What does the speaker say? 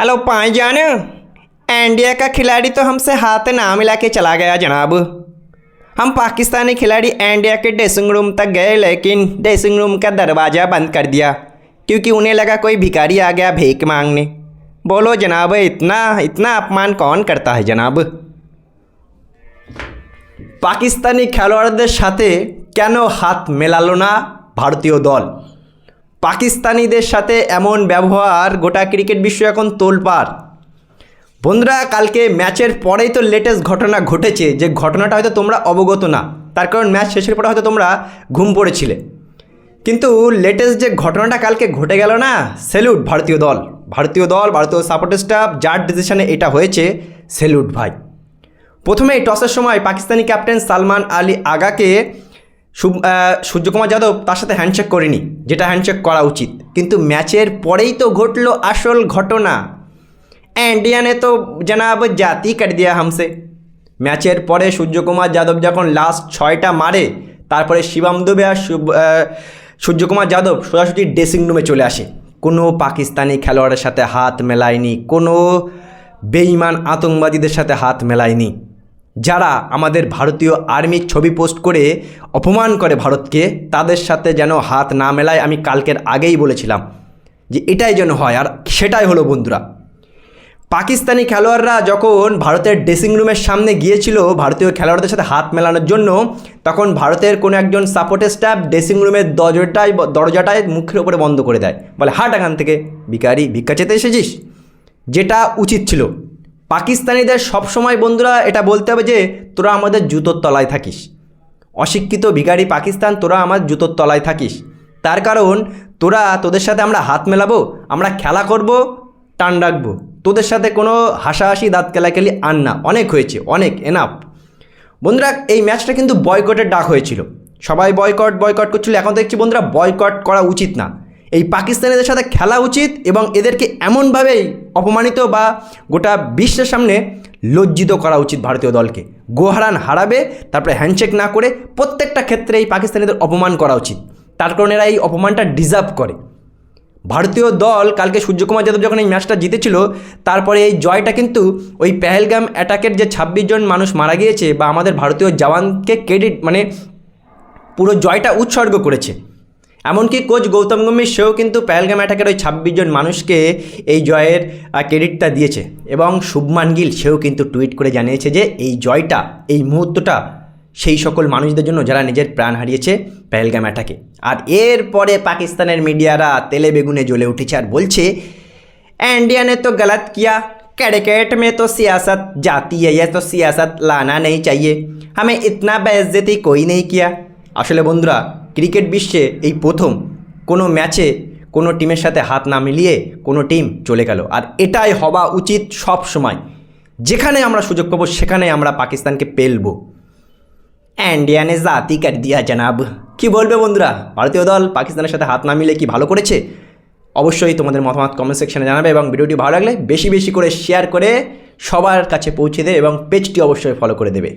Hello जान India का खिलाड़ी तो हमसे हाथ ना मिला के चला गया जनाब हम पाकिस्तानी खिलाड़ी इंडिया के ड्रेसिंग रूम तक गए लेकिन ड्रेसिंग रूम का दरवाज़ा बंद कर दिया क्योंकि उन्हें लगा कोई भिखारी आ गया भीख मांगने बोलो जनाब इतना इतना अपमान कौन करता है जनाब পাকিস্তানি খেলোয়াড়দের সাথে কেন হাত মেলালো না ভারতীয় দল পাকিস্তানিদের সাথে এমন ব্যবহার গোটা ক্রিকেট বিশ্ব এখন তোলপাড়। বন্ধুরা, কালকে ম্যাচের পরেই তো লেটেস্ট ঘটনা ঘটেছে, যে ঘটনাটা হয়তো তোমরা অবগত না। তার কারণ ম্যাচ শেষের পরে হয়তো তোমরা ঘুম পড়েছিলে। কিন্তু লেটেস্ট যে ঘটনাটা কালকে ঘটে গেল না সেলুট ভারতীয় দল। ভারতীয় দল, ভারতীয় সাপোর্ট স্টাফ যার ডিসিশনে এটা হয়েছে সেলুট ভাই। প্রথমেই টসের সময় পাকিস্তানি ক্যাপ্টেন সালমান আলী আগাকে সূর্যকুমার যাদব তার সাথে হ্যান্ডশেক করেনি, যেটা হ্যান্ডশেক করা উচিত। কিন্তু ম্যাচের পরেই তো ঘটল আসল ঘটনা। ইন্ডিয়ানে তো জানাব জাতি কাটি দেওয়া হামসে ম্যাচের পরে সূর্যকুমার যাদব যখন লাস্ট ছয়টা মারে, তারপরে শিবাম দুবে আর সূর্যকুমার যাদব সোজাসুজি ড্রেসিং রুমে চলে আসে। কোনো পাকিস্তানি খেলোয়াড়ের সাথে হাত মেলায়নি, কোনো বেইমান আতঙ্কবাদীদের সাথে হাত মেলায়নি। যারা আমাদের ভারতীয় আর্মির ছবি পোস্ট করে অপমান করে ভারতকে, তাদের সাথে যেন হাত না মেলায় আমি কালকের আগেই বলেছিলাম যে এটাই যেন হয় আর সেটাই হলো বন্ধুরা। পাকিস্তানি খেলোয়াড়রা যখন ভারতের ড্রেসিং রুমের সামনে গিয়েছিল ভারতীয় খেলোয়াড়দের সাথে হাত মেলানোর জন্য, তখন ভারতের কোনো একজন সাপোর্টের স্টাফ ড্রেসিং রুমের দরজাটাই দরজাটায় মুখের ওপরে বন্ধ করে দেয়। বলে, হাট এখান থেকে ভিকারি ভিক্ষা চেতে এসেছিস? যেটা উচিত ছিল। পাকিস্তানিদের সবসময় বন্ধুরা এটা বলতে হবে যে, তোরা আমাদের জুতোর তলায় থাকিস। অশিক্ষিত ভিখারি পাকিস্তান, তোরা আমার জুতোর তলায় থাকিস। তার কারণ, তোরা তোদের সাথে আমরা হাত মেলাবো, আমরা খেলা করব, টান রাখব। তোদের সাথে কোনো হাসাহাসি, দাঁত কেলাকেলি আন না। অনেক হয়েছে, অনেক এনাফ বন্ধুরা, এই ম্যাচটা কিন্তু বয়কটের ডাক হয়েছিল। সবাই বয়কট বয়কট করছিল। এখন দেখছি বন্ধুরা বয়কট করা উচিত না। এই পাকিস্তানিদের সাথে খেলা উচিত এবং এদেরকে এমনভাবেই অপমানিত বা গোটা বিশ্বের সামনে লজ্জিত করা উচিত ভারতীয় দলকে। গোহারান হারাবে, তারপরে হ্যান্ডশেক না করে প্রত্যেকটা ক্ষেত্রে এই পাকিস্তানিদের অপমান করা উচিত। তার কারণে এরা এই অপমানটা ডিজার্ভ করে। ভারতীয় দল কালকে সূর্যকুমার যাদব যখন এই ম্যাচটা জিতেছিল, তারপরে এই জয়টা কিন্তু ওই পেহেলগাম অ্যাটাকের যে ছাব্বিশ জন মানুষ মারা গিয়েছে বা আমাদের ভারতীয় জওয়ানকে ক্রেডিট মানে পুরো জয়টা উৎসর্গ করেছে। এমনকি কোচ গৌতম গম্ভীর সেও কিন্তু পেহেলগাম অ্যাটাকের ওই ছাব্বিশ জন মানুষকে এই জয়ের আহ, ক্রেডিটটা দিয়েছে এবং শুভমান গিল সেও কিন্তু টুইট করে জানিয়েছে যে এই জয়টা এই মুহূর্তটা সেই সকল মানুষদের জন্য যারা নিজের প্রাণ হারিয়েছে পেহেলগাম অ্যাটাকে আর এরপরে পাকিস্তানের মিডিয়ারা তেলে বেগুনে জ্বলে উঠেছে আর বলছে इंडिया ने तो गलत किया क्रिकेट में तो सियासत जाती है यह तो सियासत लाना नहीं चाहिए हमें इतना बेइज्जती कोई नहीं किया আসলে বন্ধুরা ক্রিকেট বিশ্বে এই প্রথম কোনো ম্যাচে কোনো টিমের সাথে হাত না মিলিয়ে কোনো টিম চলে গেল। আর এটাই হওয়া উচিত সব সময় যেখানে আমরা সুযোগ পাবো, সেখানে আমরা পাকিস্তানকে পেলবো। ইন্ডিয়া ने জাতি কর দিয়া জনাব। কি বলবে বন্ধুরা? ভারতীয় দল পাকিস্তানের সাথে হাত না মিলে কি ভালো করেছে? অবশ্যই তোমাদের মতামত কমেন্ট সেকশনে জানাবে এবং ভিডিওটি ভালো লাগলে বেশি বেশি করে শেয়ার করে সবার কাছে পৌঁছে দেবে এবং পেজটি অবশ্যই ফলো করে দেবে।